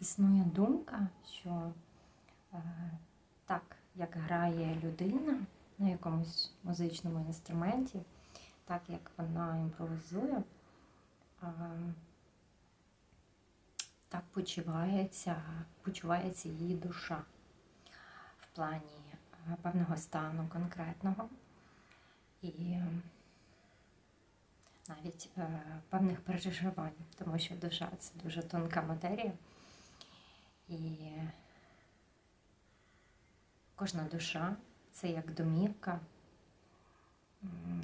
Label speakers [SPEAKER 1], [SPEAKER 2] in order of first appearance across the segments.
[SPEAKER 1] існує думка, що е, так, як грає людина на якомусь музичному інструменті, так як вона імпровізує, так почувається, почувається її душа в плані е, певного стану конкретного і навіть е, певних переживань, тому що душа це дуже тонка матерія. І кожна душа це як домівка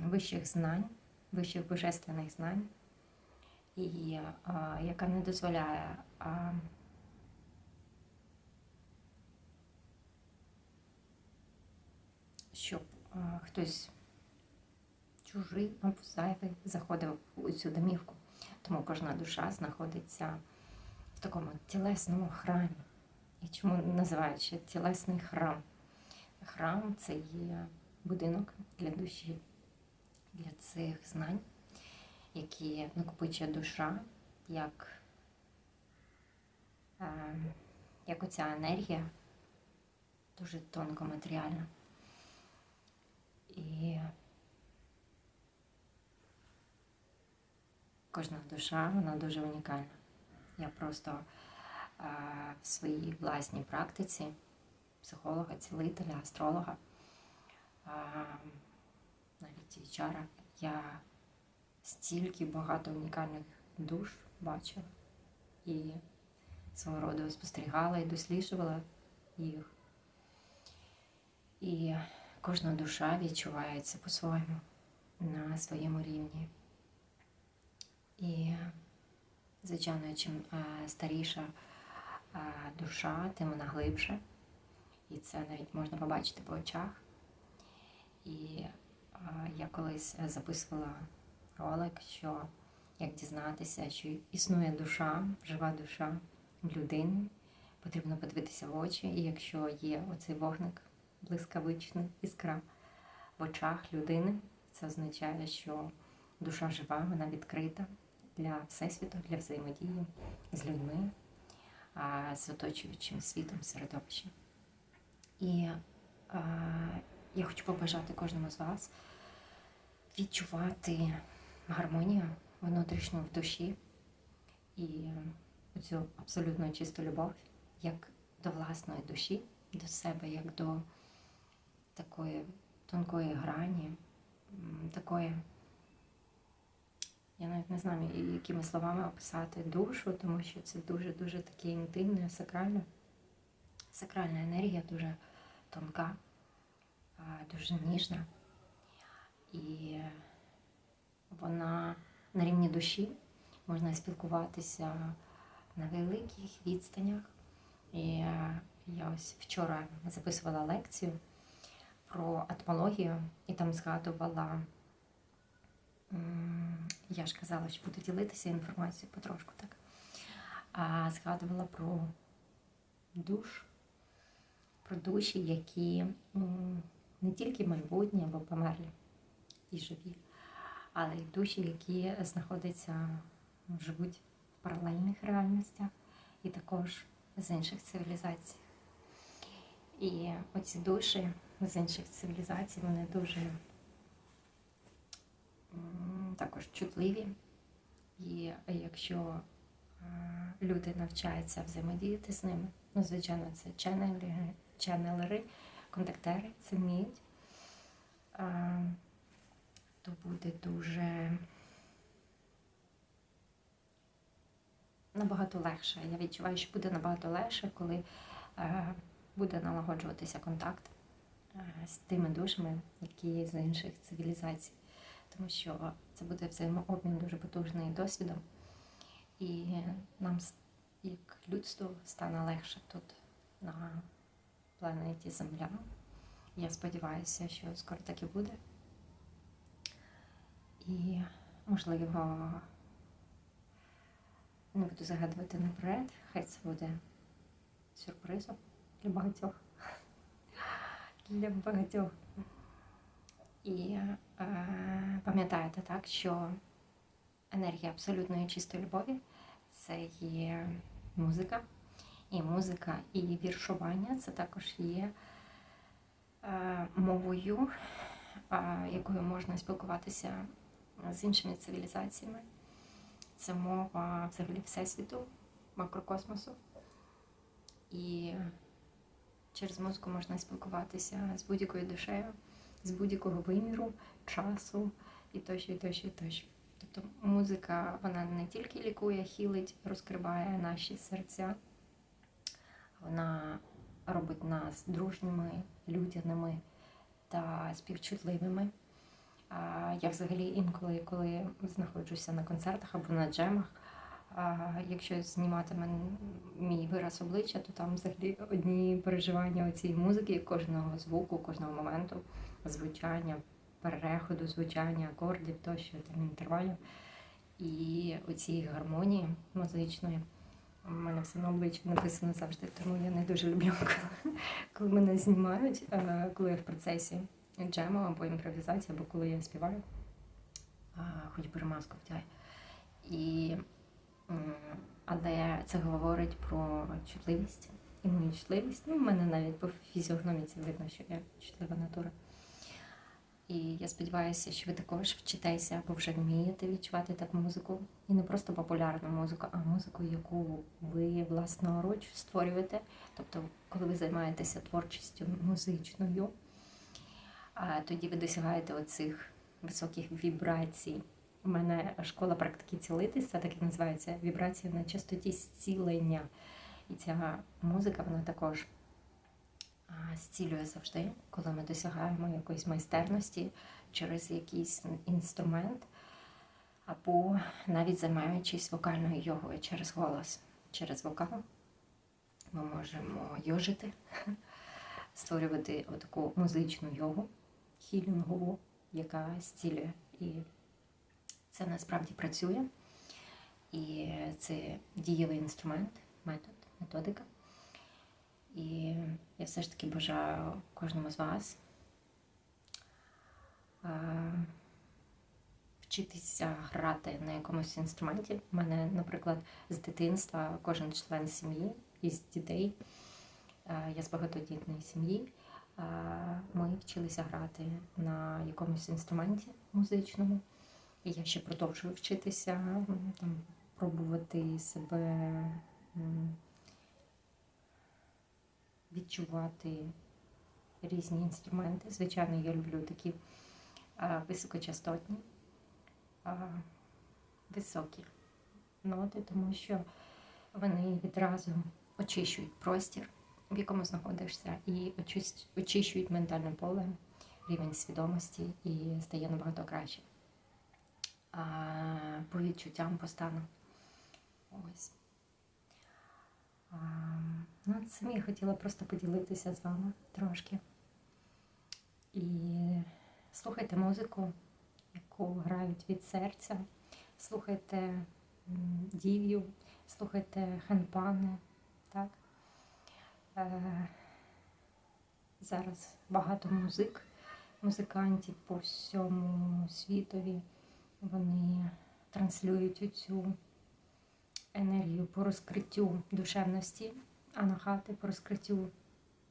[SPEAKER 1] вищих знань, вищих божественних знань, і а, яка не дозволяє а, щоб а, хтось чужий або зайвий заходив у цю домівку. Тому кожна душа знаходиться в такому тілесному храмі. І чому називають ще тілесний храм? Храм це є будинок для душі, для цих знань, які накопичує душа, як, е, як оця енергія, дуже тонко матеріальна. І кожна душа, вона дуже унікальна. Я просто е, в своїй власній практиці психолога, цілителя, астролога, е, навіть HR, я стільки багато унікальних душ бачила і свого роду спостерігала і досліджувала їх. І кожна душа відчувається по-своєму на своєму рівні. І Звичайно, чим е, старіша е, душа, тим вона глибше. І це навіть можна побачити по очах. І е, я колись записувала ролик, що як дізнатися, що існує душа, жива душа в людині, потрібно подивитися в очі, і якщо є оцей вогник блискавичний, іскра в очах людини, це означає, що душа жива, вона відкрита для Всесвіту, для взаємодії з людьми, з оточуючим світом, середовищем. І а, я хочу побажати кожному з вас відчувати гармонію внутрішню в душі і цю абсолютно чисту любов, як до власної душі, до себе, як до такої тонкої грані, такої. Я навіть не знаю, якими словами описати душу, тому що це дуже-дуже таке інтимне, сакральне. Сакральна енергія дуже тонка, дуже ніжна. І вона на рівні душі можна спілкуватися на великих відстанях. І я ось вчора записувала лекцію про атмологію і там згадувала. Я ж казала, що буду ділитися інформацією потрошку так. А згадувала про душ, про душі, які не тільки майбутні або померлі і живі, але й душі, які знаходяться, живуть в паралельних реальностях і також з інших цивілізацій. І оці душі з інших цивілізацій, вони дуже також чутливі. І якщо люди навчаються взаємодіяти з ними, ну, звичайно, це ченнелери, ченнелери контактери це вміють, то буде дуже набагато легше. Я відчуваю, що буде набагато легше, коли буде налагоджуватися контакт з тими душами, які з інших цивілізацій тому що це буде взаємообмін дуже потужний досвідом, і нам, як людству, стане легше тут, на планеті Земля. Я сподіваюся, що скоро так і буде. І, можливо, не буду загадувати наперед, хай це буде сюрпризом для багатьох. Для багатьох. І е, пам'ятаєте так, що енергія абсолютної чистої любові це є музика, і музика, і віршування це також є е, мовою, е, якою можна спілкуватися з іншими цивілізаціями. Це мова взагалі Всесвіту, макрокосмосу. І через музику можна спілкуватися з будь-якою душею, з будь-якого виміру, часу і тощо, і тощо, і тощо. Тобто музика вона не тільки лікує, хілить, розкриває наші серця, вона робить нас дружніми, людяними та співчутливими. Я взагалі інколи, коли знаходжуся на концертах або на джемах, а якщо знімати мій вираз обличчя, то там взагалі одні переживання цієї музики, кожного звуку, кожного моменту, звучання, переходу, звучання, акордів тощо, там інтервалів. І оці гармонії музичної. У мене все на обличчі написано завжди, тому я не дуже люблю, коли, коли мене знімають, е, коли я в процесі джему або імпровізації, або коли я співаю, хоч би маску втягай. І, але це говорить про чутливість і мою чутливість. Ну, в мене навіть по фізіогноміці видно, що я чутлива натура. І я сподіваюся, що ви також вчитеся або вже вмієте відчувати таку музику. І не просто популярну музику, а музику, яку ви власноруч створюєте. Тобто, коли ви займаєтеся творчістю музичною, тоді ви досягаєте оцих високих вібрацій. У мене школа практики цілительства, так і називається вібрації на частоті зцілення. І ця музика, вона також зцілює завжди, коли ми досягаємо якоїсь майстерності через якийсь інструмент, або навіть займаючись вокальною йогою через голос, через вокал. Ми можемо йожити, створювати таку музичну йогу, хілінгову, яка зцілює. І це насправді працює. І це дієвий інструмент, метод, методика. І я все ж таки бажаю кожному з вас вчитися грати на якомусь інструменті. У мене, наприклад, з дитинства кожен член сім'ї із дітей. Я з багатодітної сім'ї. Ми вчилися грати на якомусь інструменті музичному. І я ще продовжую вчитися, там, пробувати себе відчувати різні інструменти. Звичайно, я люблю такі високочастотні, високі ноти, тому що вони відразу очищують простір, в якому знаходишся, і очищують ментальне поле, рівень свідомості і стає набагато краще. По відчуттям по стану. Ось. Ну, цим я хотіла просто поділитися з вами трошки. І слухайте музику, яку грають від серця, слухайте дів'ю, слухайте ханпани. Так? Е, зараз багато музик, музикантів по всьому світові. Вони транслюють цю енергію по розкриттю душевності, анахати по розкриттю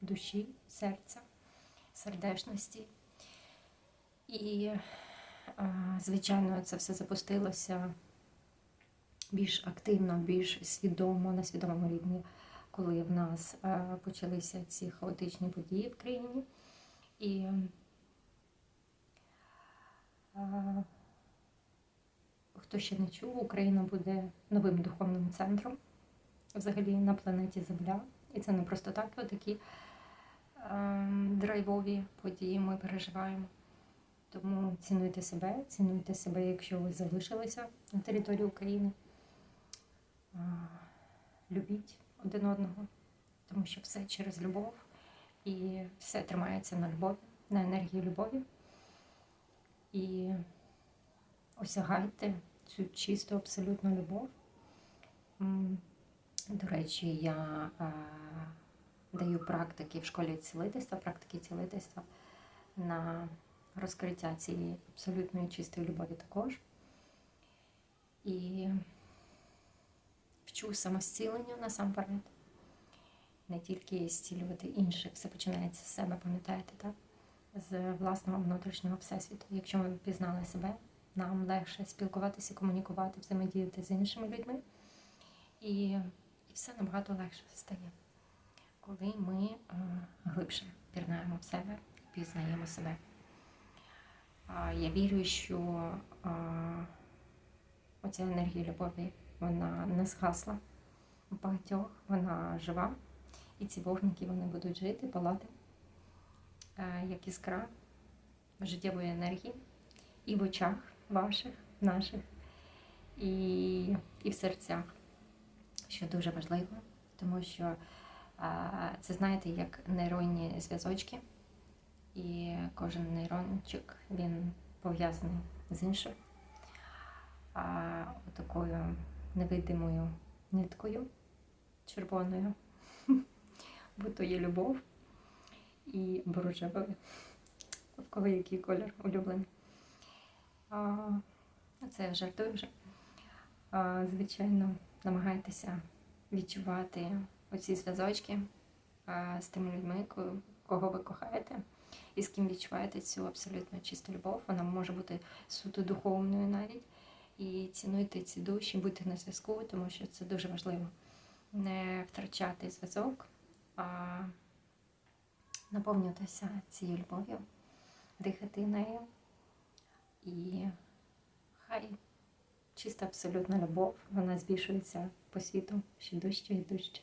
[SPEAKER 1] душі, серця, сердечності. І, звичайно, це все запустилося більш активно, більш свідомо, на свідомому рівні, коли в нас почалися ці хаотичні події в країні. І хто ще не чув, Україна буде новим духовним центром взагалі на планеті Земля. І це не просто так, такі е, драйвові події ми переживаємо. Тому цінуйте себе, цінуйте себе, якщо ви залишилися на території України. Е, любіть один одного, тому що все через любов і все тримається на любові, на енергії любові. І осягайте цю чисту абсолютну любов. До речі, я е, даю практики в школі цілительства, практики цілительства на розкриття цієї абсолютної чистої любові також. І вчу самозціленню насамперед. не тільки зцілювати інших, все починається з себе, пам'ятаєте, так? З власного внутрішнього всесвіту. Якщо ми пізнали себе, нам легше спілкуватися, комунікувати, взаємодіяти з іншими людьми. І, і все набагато легше стає, коли ми е, глибше пірнаємо в себе, пізнаємо себе. А, я вірю, що а, оця енергія любові вона не згасла у багатьох, вона жива. І ці вогники вони будуть жити, палати, е, як іскра життєвої енергії і в очах ваших, наших, і, і в серцях, що дуже важливо, тому що е, це знаєте, як нейронні зв'язочки, і кожен нейрончик він пов'язаний з іншим а, такою невидимою ниткою червоною, бо то є любов і борожевою. В кого який колір улюблений. Це я жартую вже. Звичайно, намагайтеся відчувати оці зв'язочки з тими людьми, кого ви кохаєте, і з ким відчуваєте цю абсолютно чисту любов. Вона може бути суто духовною навіть. І цінуйте ці душі, будьте на зв'язку, тому що це дуже важливо. Не втрачати зв'язок, а наповнюватися цією любов'ю, дихати нею. І хай чиста абсолютна любов, вона збільшується по світу ще дужче і дужче.